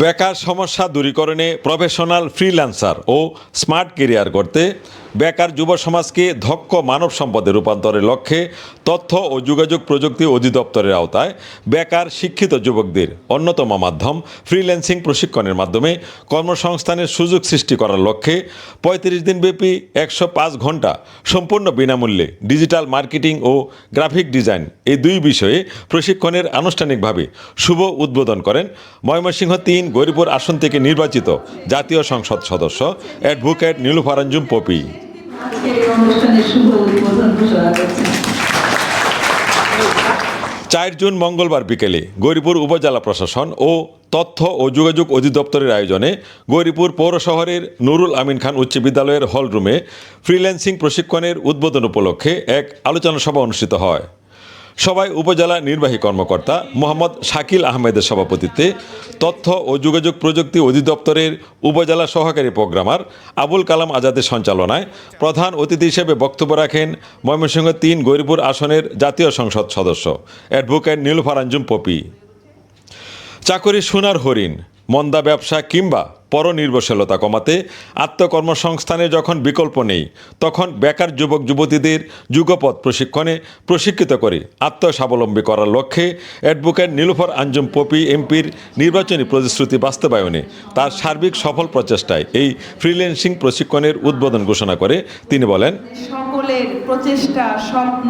বেকার সমস্যা দূরীকরণে প্রফেশনাল ফ্রিল্যান্সার ও স্মার্ট কেরিয়ার করতে বেকার যুব সমাজকে দক্ষ মানব সম্পদে রূপান্তরের লক্ষ্যে তথ্য ও যোগাযোগ প্রযুক্তি অধিদপ্তরের আওতায় বেকার শিক্ষিত যুবকদের অন্যতম মাধ্যম ফ্রিল্যান্সিং প্রশিক্ষণের মাধ্যমে কর্মসংস্থানের সুযোগ সৃষ্টি করার লক্ষ্যে পঁয়ত্রিশ দিনব্যাপী একশো পাঁচ ঘণ্টা সম্পূর্ণ বিনামূল্যে ডিজিটাল মার্কেটিং ও গ্রাফিক ডিজাইন এই দুই বিষয়ে প্রশিক্ষণের আনুষ্ঠানিকভাবে শুভ উদ্বোধন করেন ময়মনসিংহ তিন গৌরীপুর আসন থেকে নির্বাচিত জাতীয় সংসদ সদস্য অ্যাডভোকেট নীলুফারাঞ্জুম পপি। চার জুন মঙ্গলবার বিকেলে গৌরীপুর উপজেলা প্রশাসন ও তথ্য ও যোগাযোগ অধিদপ্তরের আয়োজনে গৌরীপুর পৌর শহরের নুরুল আমিন খান উচ্চ বিদ্যালয়ের হলরুমে ফ্রিল্যান্সিং প্রশিক্ষণের উদ্বোধন উপলক্ষে এক আলোচনা সভা অনুষ্ঠিত হয়। সভায় উপজেলা নির্বাহী কর্মকর্তা মোহাম্মদ শাকিল আহমেদের সভাপতিত্বে তথ্য ও যোগাযোগ প্রযুক্তি অধিদপ্তরের উপজেলা সহকারী প্রোগ্রামার আবুল কালাম আজাদের সঞ্চালনায় প্রধান অতিথি হিসেবে বক্তব্য রাখেন ময়মনসিংহ তিন গৌরীপুর আসনের জাতীয় সংসদ সদস্য অ্যাডভোকেট নীলফারাঞ্জুম পপি। চাকরি সোনার হরিণ। মন্দা ব্যবসা কিংবা পরনির্ভরশীলতা কমাতে আত্মকর্মসংস্থানে যখন বিকল্প নেই, তখন বেকার যুবক যুবতীদের যুগপথ প্রশিক্ষণে প্রশিক্ষিত করে আত্মস্বাবলম্বী করার লক্ষ্যে অ্যাডভোকেট নীলুফার আঞ্জুম পপি এমপির নির্বাচনী প্রতিশ্রুতি বাস্তবায়নে তার সার্বিক সফল প্রচেষ্টায় এই ফ্রিল্যান্সিং প্রশিক্ষণের উদ্বোধন ঘোষণা করে। তিনি বলেন, সকলের প্রচেষ্টা, স্বপ্ন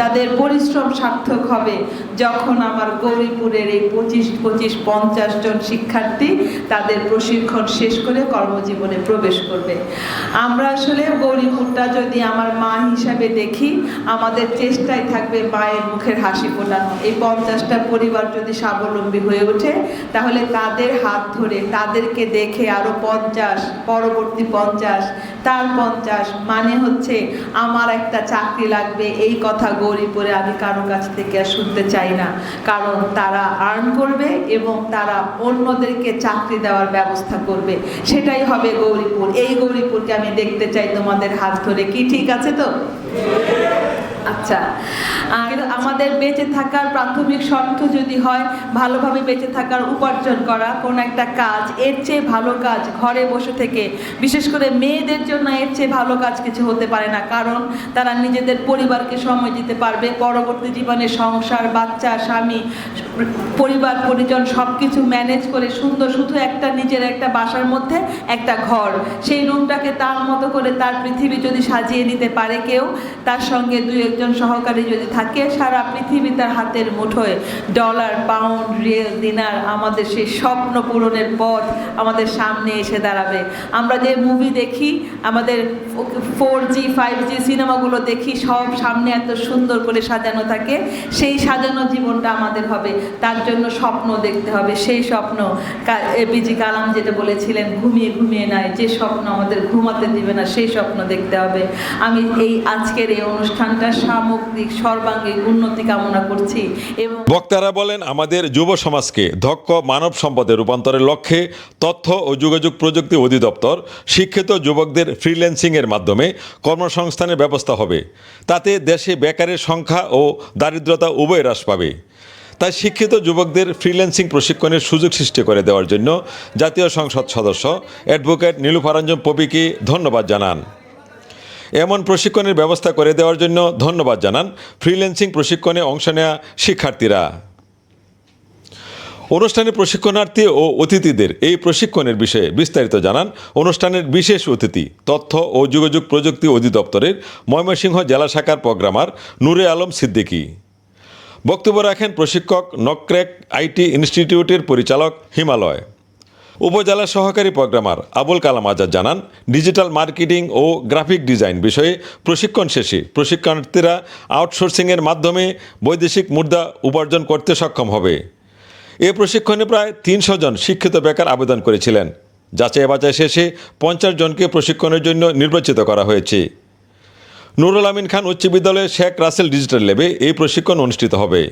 তাদের পরিশ্রম সার্থক হবে। যখন আমার গৌরীপুরের এই পঁচিশ পঁচিশ, পঞ্চাশ জন শিক্ষার্থী তাদের প্রশিক্ষণ শেষ করে কর্মজীবনে প্রবেশ করবে। আমরা আসলে গৌরীপুরটা যদি আমার মা হিসাবে দেখি, আমাদের চেষ্টায় থাকবে মায়ের মুখের হাসি ফোটানো। এই পঞ্চাশটা পরিবার যদি স্বাবলম্বী হয়ে ওঠে, তাহলে তাদের হাত ধরে তাদেরকে দেখে আরও পঞ্চাশ, পরবর্তী পঞ্চাশ, তার পঞ্চাশ মানে হচ্ছে আমার একটা চাকরি লাগবে, এই কথা গৌরীপুরে আমি কারও কাছ থেকে আর শুনতে চাই না। কারণ তারা আর্ন করবে এবং তারা অন্যদেরকে চাকরি দেওয়ার ব্যবস্থা করবে। সেটাই হবে গৌরীপুর। এই গৌরীপুরকে আমি দেখতে চাই। তোমাদের হাত ধরে। কি ঠিক আছে তো? আচ্ছা। আর আমাদের বেঁচে থাকার প্রাথমিক শর্ত যদি হয়, ভালোভাবে বেঁচে থাকার উপার্জন করা কোন একটা কাজ, এর চেয়ে ভালো কাজ ঘরে বসে থেকে, বিশেষ করে মেয়েদের জন্য এর চেয়ে ভালো কাজ কিছু হতে পারে না। কারণ তারা নিজেদের পরিবারকে সময় দিতে পারবে, পরবর্তী জীবনে সংসার, বাচ্চা, স্বামী, পরিবার, পরিজন সব কিছু ম্যানেজ করে সুন্দর শুধু একটা নিজের একটা বাসার মধ্যে একটা ঘর। সেই রুমটাকে তার মতো করে তার পৃথিবী যদি সাজিয়ে নিতে পারে কেউ, তার সঙ্গে দুই একজন সহকারী যদি থাকে, সারা পৃথিবী তার হাতের মুঠোয় ডলার পাউন্ড রিয়েল দিনার আমাদের সেই স্বপ্ন পূরণের পথ আমাদের সামনে এসে দাঁড়াবে। আমরা যে মুভি দেখি, আমাদের ফোর জি ফাইভ জি সিনেমাগুলো দেখি, সব সামনে এত সুন্দর করে সাজানো থাকে, সেই সাজানো জীবনটা আমাদের হবে। তার জন্য স্বপ্ন দেখতে হবে, সেই স্বপ্ন। এপিজি কালাম যেটা বলেছিলেন, ঘুমিয়ে ঘুমিয়ে নয়, যে স্বপ্ন আমাদের ঘুমাতে দিবে না, সেই স্বপ্ন দেখতে হবে। আমি এই আজকের এই অনুষ্ঠানটা সামগ্রিক, সর্বাঙ্গীন উন্নতি কামনা করছি এবং বক্তারা বলেন, আমাদের যুব সমাজকে দক্ষ মানব সম্পদে রূপান্তরের লক্ষ্যে তথ্য ও যোগাযোগ প্রযুক্তি অধিদপ্তর শিক্ষিত যুবকদের ফ্রিল্যান্সিংয়ের মাধ্যমে কর্মসংস্থানের ব্যবস্থা হবে। তাতে দেশে বেকারের সংখ্যা ও দারিদ্রতা উভয় হ্রাস পাবে। তাই শিক্ষিত যুবকদের ফ্রিল্যান্সিং প্রশিক্ষণের সুযোগ সৃষ্টি করে দেওয়ার জন্য জাতীয় সংসদ সদস্য অ্যাডভোকেট নীলুফারঞ্জন পপিকে ধন্যবাদ জানান। এমন প্রশিক্ষণের ব্যবস্থা করে দেওয়ার জন্য ধন্যবাদ জানান ফ্রিল্যান্সিং প্রশিক্ষণে অংশ নেওয়া শিক্ষার্থীরা। অনুষ্ঠানে প্রশিক্ষণার্থী ও অতিথিদের এই প্রশিক্ষণের বিষয়ে বিস্তারিত জানান অনুষ্ঠানের বিশেষ অতিথি, তথ্য ও যোগাযোগ প্রযুক্তি অধিদপ্তরের ময়মনসিংহ জেলা শাখার প্রোগ্রামার নূরে আলম সিদ্দিকী। বক্তব্য রাখেন প্রশিক্ষক নক্রেক আইটি ইনস্টিটিউটের পরিচালক হিমালয়। উপজেলা সহকারী প্রোগ্রামার আবুল কালাম আজাদ জানান, ডিজিটাল মার্কেটিং ও গ্রাফিক ডিজাইন বিষয়ে প্রশিক্ষণ শেষে প্রশিক্ষণার্থীরা আউটসোর্সিংয়ের মাধ্যমে বৈদেশিক মুদ্রা উপার্জন করতে সক্ষম হবে। এ প্রশিক্ষণে প্রায় তিনশো জন শিক্ষিত বেকার আবেদন করেছিলেন। যাচাই বাছাই শেষে পঞ্চাশ জনকে প্রশিক্ষণের জন্য নির্বাচিত করা হয়েছে। নুরুল আমিন খান উচ্চ বিদ্যালয়ে শেখ রাসেল ডিজিটাল ল্যাবে এই প্রশিক্ষণ অনুষ্ঠিত হবে।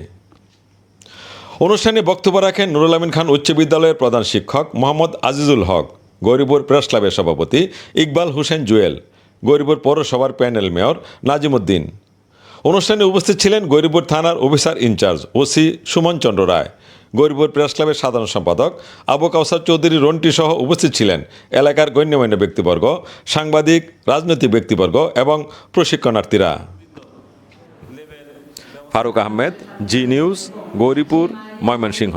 অনুষ্ঠানে বক্তব্য রাখেন নুরুল আমিন খান, উচ্চ বিদ্যালয়ের প্রধান শিক্ষক মোহাম্মদ আজিজুল হক, গৌরীপুর প্রেস ক্লাবের সভাপতি ইকবাল হোসেন জুয়েল, গৌরীপুর পৌরসভার প্যানেল মেয়র নাজিমুদ্দিন। অনুষ্ঠানে উপস্থিত ছিলেন গৌরীপুর থানার officer in charge OC Suman Chandra Roy, Gauripur press ক্লাবের সাধারণ সম্পাদক আবু কাউসার চৌধুরী রন্টি সহ উপস্থিত ছিলেন এলাকার গণ্যমান্য ব্যক্তিবর্গ, সাংবাদিক, রাজনৈতিক ব্যক্তিবর্গ এবং প্রশিক্ষণার্থীরা। Faruk Ahmed, G News, Gauripur. Mymensingh